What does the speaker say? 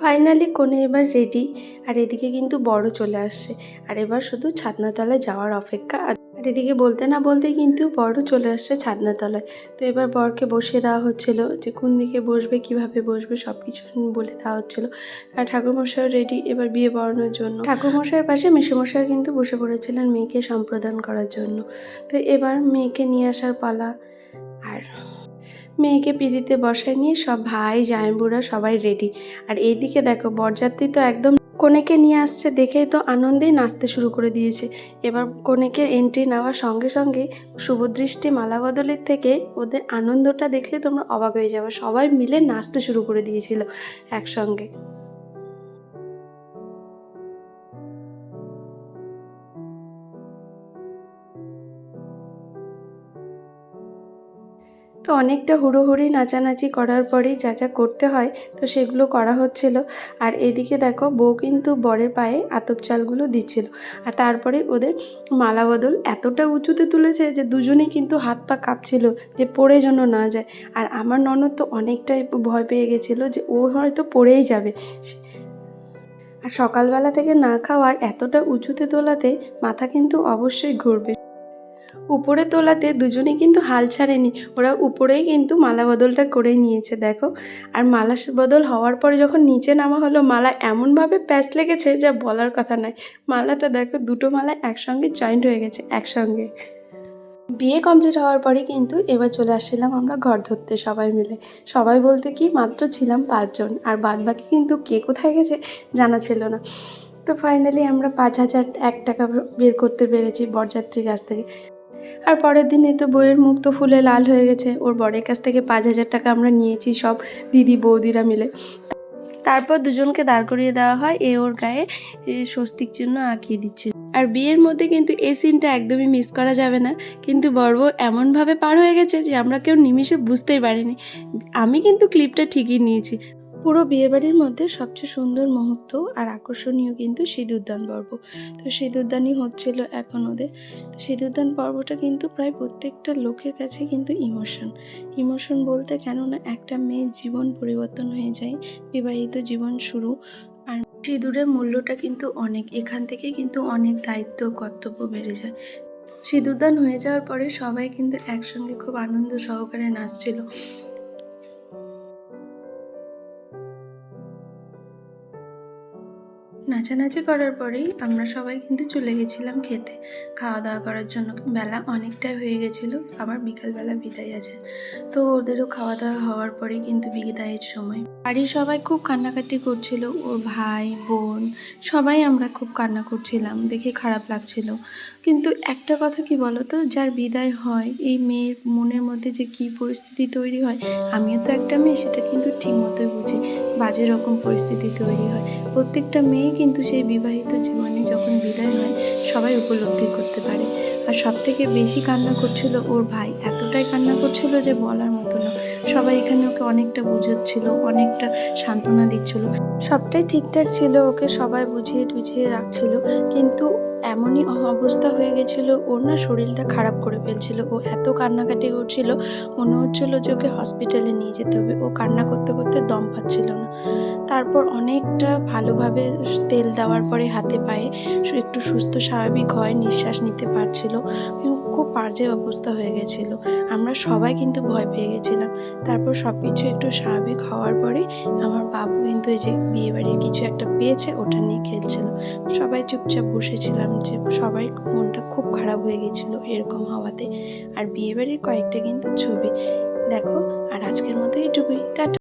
Finally কোণে এবার ready আর এদিকে কিন্তু বড় চলে আসছে। আর এবার শুধু ছাদনাতলায় যাওয়ার অপেক্ষা। আর এদিকে বলতে না বলতেই কিন্তু বড় চলে আসছে ছাদনাতলায়। তো এবার বরকে বসিয়ে দেওয়া হচ্ছিল যে কোন দিকে বসবে, কীভাবে বসবে সব কিছু বলে দেওয়া হচ্ছিল। আর ঠাকুরমশাই রেডি এবার বিয়ে পড়ানোর জন্য। ঠাকুরমশাইয়ের পাশে মেসোমশাই কিন্তু বসে পড়েছিলেন মেয়েকে সম্প্রদান করার জন্য। তো এবার মেয়েকে নিয়ে আসার পালা মেয়েকে পিদিতে বসায় নিয়ে সব ভাই জামাইবুড়া সবাই রেডি আর এইদিকে দেখো, বরযাত্রী তো একদম কনেকে নিয়ে আসছে দেখেই তো আনন্দেই নাচতে শুরু করে দিয়েছে। এবার কনেকে এন্ট্রি নেওয়ার সঙ্গে সঙ্গে শুভদৃষ্টি মালা বদলের থেকে ওদের আনন্দটা দেখলে তোমরা অবাক হয়ে যাবে। সবাই মিলে নাচতে শুরু করে দিয়েছিল একসঙ্গে। তো অনেকটা হুড়োহুড়ি নাচানাচি করার পরেই যা যা করতে হয় তো সেগুলো করা হচ্ছিল। আর এদিকে দেখো বউ কিন্তু বরের পায়ে আতপ চালগুলো দিচ্ছিল। আর তারপরে ওদের মালা বদল এতটা উঁচুতে তুলেছে যে দুজনেই কিন্তু হাত পা কাঁপছিল যে পড়ে যেন না যায়। আর আমার ননদ তো অনেকটাই ভয় পেয়ে গেছিল যে ও হয়তো পড়েই যাবে। আর সকালবেলা থেকে না খাওয়ার এতটা উঁচুতে তোলাতে মাথা কিন্তু অবশ্যই ঘুরবে। উপরে তোলাতে দুজনে কিন্তু হাল ছাড়েনি। ওরা উপরেই কিন্তু মালা বদলটা করেই নিয়েছে, দেখো। আর মালা বদল হওয়ার পরে যখন নিচে নামা হলো, মালা এমনভাবে প্যাচ লেগেছে যা বলার কথা নয়। মালাটা দেখো, দুটো মালা একসঙ্গে জয়েন্ট হয়ে গেছে, একসঙ্গে। বিয়ে কমপ্লিট হওয়ার পরে কিন্তু এবার চলে আসছিলাম আমরা ঘর ধরতে সবাই মিলে। সবাই বলতে কি, মাত্র ছিলাম পাঁচজন, আর বাদ বাকি কিন্তু কে কোথায় গেছে জানা ছিল না। তো ফাইনালি আমরা পাঁচ হাজার এক টাকা বের করতে পেরেছি বরযাত্রীর কাছ থেকে। আর পরের দিনে তো বইয়ের মুখ তো ফুলে লাল হয়ে গেছে। ওর বরের কাছ থেকে পাঁচ হাজার টাকা আমরা নিয়েছি সব দিদি বৌদিরা মিলে। তারপর দুজনকে দাঁড় করিয়ে দেওয়া হয়। এ ওর গায়ে স্বস্তিক চিহ্ন আঁকিয়ে দিচ্ছে। আর বিয়ের মধ্যে কিন্তু এই সিনটা একদমই মিস করা যাবে না। কিন্তু বর্ব এমনভাবে পার হয়ে গেছে যে আমরা কেউ নিমিষে বুঝতেই পারিনি। আমি কিন্তু ক্লিপটা ঠিকই নিয়েছি। পুরো বিয়েবাড়ির মধ্যে সবচেয়ে সুন্দর মুহূর্ত আর আকর্ষণীয় কিন্তু সিঁদুরদান পর্ব। তো সিঁদুরদানই হচ্ছিল এখন ওদের। তো সিঁদুরদান পর্বটা কিন্তু প্রায় প্রত্যেকটা লোকের কাছে কিন্তু ইমোশন। ইমোশন বলতে কেননা একটা মেয়ের জীবন পরিবর্তন হয়ে যায়, বিবাহিত জীবন শুরু। আর সিঁদুরের মূল্যটা কিন্তু অনেক, এখান থেকে কিন্তু অনেক দায়িত্ব কর্তব্য বেড়ে যায়। সিঁদুরদান হয়ে যাওয়ার পরে সবাই কিন্তু একসঙ্গে খুব আনন্দ সহকারে নাচছিল। নাচানাচি করার পরেই আমরা সবাই কিন্তু চলে গেছিলাম খেতে। খাওয়া দাওয়া করার জন্য বেলা অনেকটাই হয়ে গেছিল, আবার বিকালবেলা বিদায় আছে। তো ওদেরও খাওয়া দাওয়া হওয়ার পরেই কিন্তু বিদায়ের সময়। বাড়ির সবাই খুব কান্নাকাটি করছিল, ওর ভাই, বোন, সবাই আমরা খুব কান্না করছিলাম, দেখে খারাপ লাগছিল। কিন্তু একটা কথা কি বলো তো যার বিদায় হয়, এই মেয়ের মনের মধ্যে যে কী পরিস্থিতি তৈরি হয়, আমিও তো একটা মেয়ে, সেটা কিন্তু ঠিক মতোই বুঝি। বাজে রকম পরিস্থিতি তৈরি হয়। প্রত্যেকটা মেয়ে কিন্তু সেই বিবাহিত জীবনে যখন বিদায় হয়, সবাই উপলব্ধি করতে পারে। আর সব থেকে বেশি কান্না করছিল ওর ভাই। এতটাই কান্না করছিল যে বলার মতো না। সবাই এখানে ওকে অনেকটা বুঝাচ্ছিল, অনেকটা সান্ত্বনা দিচ্ছিল। সবটাই ঠিকঠাক ছিল, ওকে সবাই বুঝিয়ে টুঝিয়ে রাখছিল। কিন্তু এমনই অবস্থা হয়ে গেছিল ওর না শরীরটা খারাপ করে ফেলছিল। ও এত কান্নাকাটি করছিল, মনে হচ্ছিল যে ওকে হসপিটালে নিয়ে যেতে হবে। ও কান্না করতে করতে দম পাচ্ছিল না। তারপর অনেকটা ভালোভাবে তেল দেওয়ার পরে হাতে পায়ে একটু সুস্থ স্বাভাবিক হয় নিঃশ্বাস নিতে পারছিল। খুব বাজে অবস্থা হয়ে গেছিল। আমরা সবাই কিন্তু ভয় পেয়ে গেছিলাম। তারপর সব কিছু একটু স্বাভাবিক হওয়ার পরে আমার বাবু কিন্তু এই যে বিয়েবাড়ির কিছু একটা পেয়েছে, ওটা নিয়ে খেলছিল। সবাই চুপচাপ বসেছিলাম যে সবাই মনটা খুব খারাপ হয়ে গেছিল এরকম হওয়াতে। আর বিয়েবাড়ির কয়েকটা কিন্তু ছবি। দেখো, আর আজকের মতো এইটুকুই। টাটা।